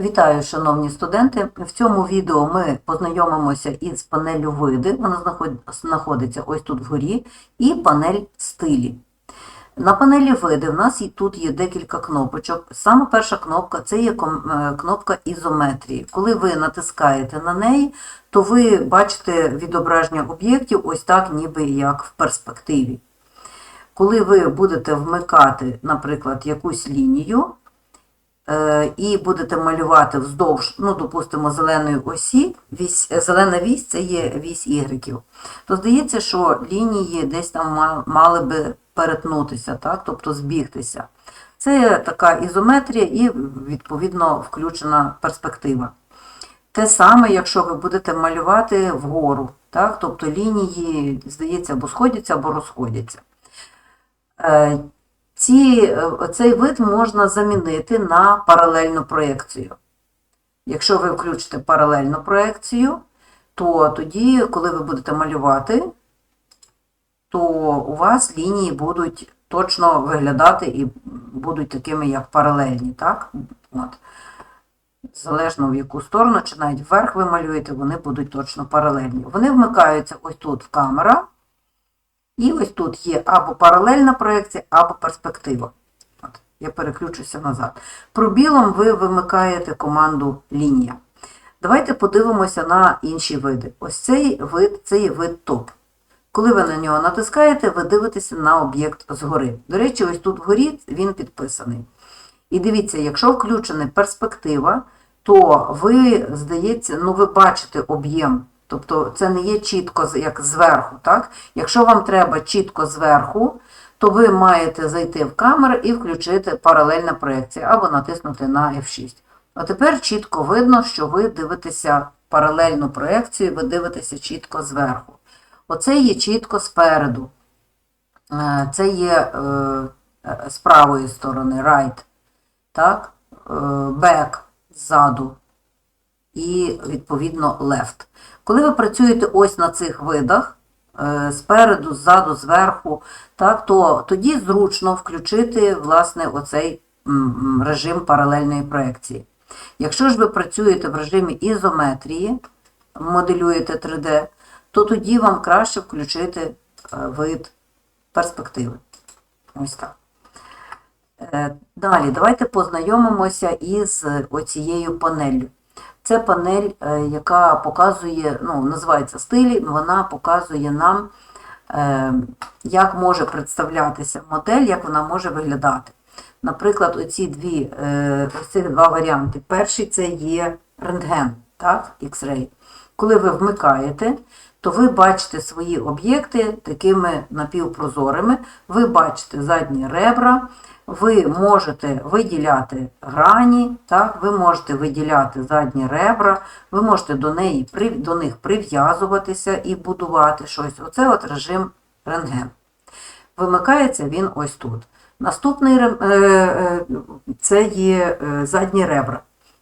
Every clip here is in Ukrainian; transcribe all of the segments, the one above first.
Вітаю, шановні студенти! В цьому відео ми познайомимося із панелью види. Вона знаходиться ось тут вгорі, і панель стилі. На панелі види в нас тут є декілька кнопочок. Саме перша кнопка це є е, кнопка ізометрії. Коли ви натискаєте на неї, то ви бачите відображення об'єктів ось так, ніби як в перспективі. Коли ви будете вмикати, наприклад, якусь лінію, і будете малювати вздовж, ну, допустимо, зеленої осі, вісь, е, зелена вісь це є вісь ігреків, то здається, що лінії десь там мали би перетнутися, так? тобто збігтися. Це така ізометрія і, відповідно, включена перспектива. Те саме, якщо ви будете малювати вгору, так? тобто лінії, здається, або сходяться, або розходяться. Ці, е, цей вид можна замінити на паралельну проєкцію. Якщо ви включите паралельну проєкцію, то тоді, коли ви будете малювати, то у вас лінії будуть точно виглядати і будуть такими, як паралельні. Так? От. Залежно в яку сторону, чи навіть вверх ви малюєте, вони будуть точно паралельні. Вони вмикаються ось тут в камера. І ось тут є або паралельна проекція, або перспектива. От, я переключуся назад. Пробілом ви вимикаєте команду лінія. Давайте подивимося на інші види. Ось цей вид це вид топ. Коли ви на нього натискаєте, ви дивитеся на об'єкт згори. До речі, ось тут вгорі він підписаний. І дивіться, якщо включена перспектива, то ви, здається, ну ви бачите об'єм. Тобто це не є чітко як зверху. Так? Якщо вам треба чітко зверху, то ви маєте зайти в камеру і включити паралельна проекція або натиснути на F6. А тепер чітко видно, що ви дивитеся паралельну проекцію, ви дивитеся чітко зверху. Оце є чітко спереду. Е, Це є е, з правої сторони right, так? Е, back ззаду і, відповідно, left. Коли ви працюєте ось на цих видах, е, спереду, ззаду, зверху, так, то тоді зручно включити власне, оцей режим паралельної проекції. Якщо ж ви працюєте в режимі ізометрії, моделюєте 3D, то тоді вам краще включити е, вид перспективи. Ось так. Е, Далі, давайте познайомимося із оцією панеллю. Це панель, е, яка показує, ну, називається стилі, вона показує нам, е, як може представлятися модель, як вона може виглядати. Наприклад, оці дві, е, ось два варіанти. Перший це є рентген, так, X-ray. Коли ви вмикаєте, то ви бачите свої об'єкти такими напівпрозорими, ви бачите задні ребра, ви можете виділяти грані, так, ви можете виділяти задні ребра, ви можете до, неї, до них прив'язуватися і будувати щось. Оце от режим рентген. Вимикається він ось тут. Наступний е, е, це є е, задні ребра.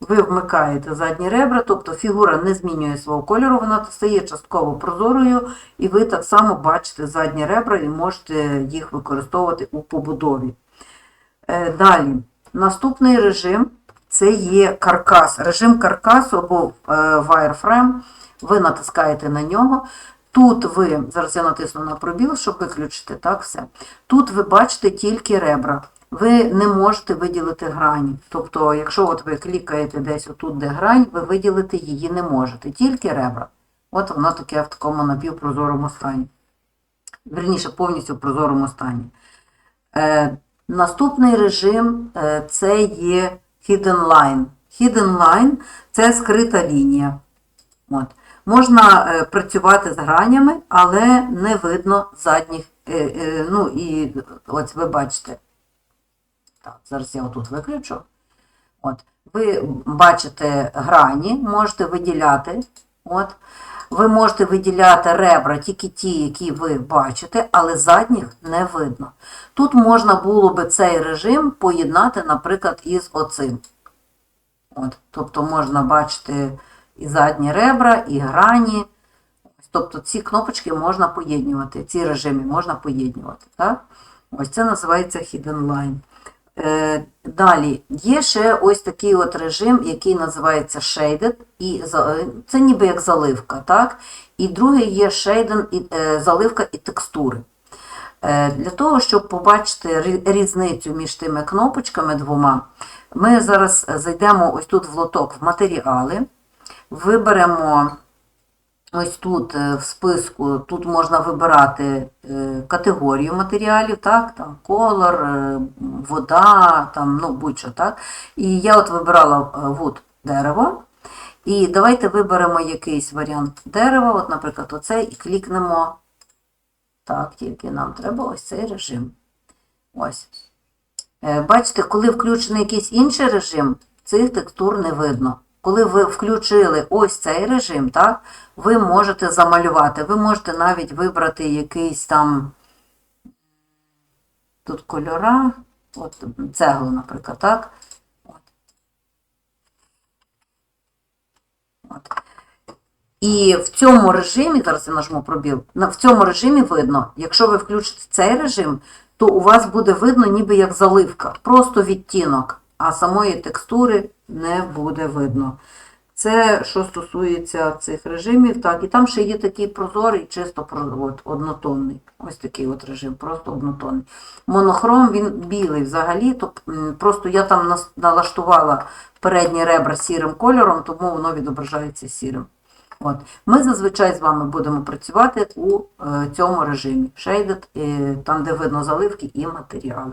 Ви вмикаєте задні ребра, тобто фігура не змінює свого кольору, вона стає частково прозорою, і ви так само бачите задні ребра і можете їх використовувати у побудові. Е, Далі, наступний режим це є каркас. Режим каркасу або е, wireframe. Ви натискаєте на нього. Тут ви, зараз я натисну на пробіл, щоб виключити так все. Тут ви бачите тільки ребра. Ви не можете виділити грані. Тобто, якщо от ви клікаєте десь отут, де грань, ви виділити її не можете, тільки ребра. От воно таке в такому напівпрозорому стані. Вірніше, повністю в прозорому стані. Е, наступний режим е, це є Hidden Line. Hidden Line це скрита лінія. От. Можна е, працювати з гранями, але не видно задніх. Е, е, ну і ось ви бачите. Так, зараз я отут виключу. От. Ви бачите грані, можете виділяти. От. Ви можете виділяти ребра, тільки ті, які ви бачите, але задніх не видно. Тут можна було би цей режим поєднати, наприклад, із оцим. От. Тобто можна бачити і задні ребра, і грані. Тобто ці кнопочки можна поєднувати, ці режими можна поєднувати. Так? Ось це називається Hidden Line. Е, Далі є ще ось такий от режим, який називається Shaded, і е, це ніби як заливка, так? І другий є Shaded, і, е, заливка і текстури. Для того, щоб побачити різницю між тими кнопочками двома, ми зараз зайдемо ось тут в лоток в матеріали, виберемо ось тут е, в списку, тут можна вибирати е, категорію матеріалів, так, там колор, е, вода, там, ну будь-що, так. І я от вибирала wood дерево. І давайте виберемо якийсь варіант дерева, от, наприклад, оцей, і клікнемо. Так, тільки нам треба ось цей режим. Ось. Бачите, коли включений якийсь інший режим, цих текстур не видно. Коли ви включили ось цей режим, так, ви можете замалювати. Ви можете навіть вибрати якийсь там тут кольора, от цеглу, наприклад, так. От. От. І в цьому режимі, зараз я нажму пробіл, в цьому режимі видно, якщо ви включите цей режим, то у вас буде видно ніби як заливка, просто відтінок, а самої текстури не буде видно. Це що стосується цих режимів, так, і там ще є такий прозорий, чисто от, однотонний. Ось такий от режим, просто однотонний. Монохром він білий взагалі, то просто я там налаштувала передні ребра сірим кольором, тому воно відображається сірим. От. Ми зазвичай з вами будемо працювати у е, цьому режимі Shaded, е, там де видно заливки і матеріали.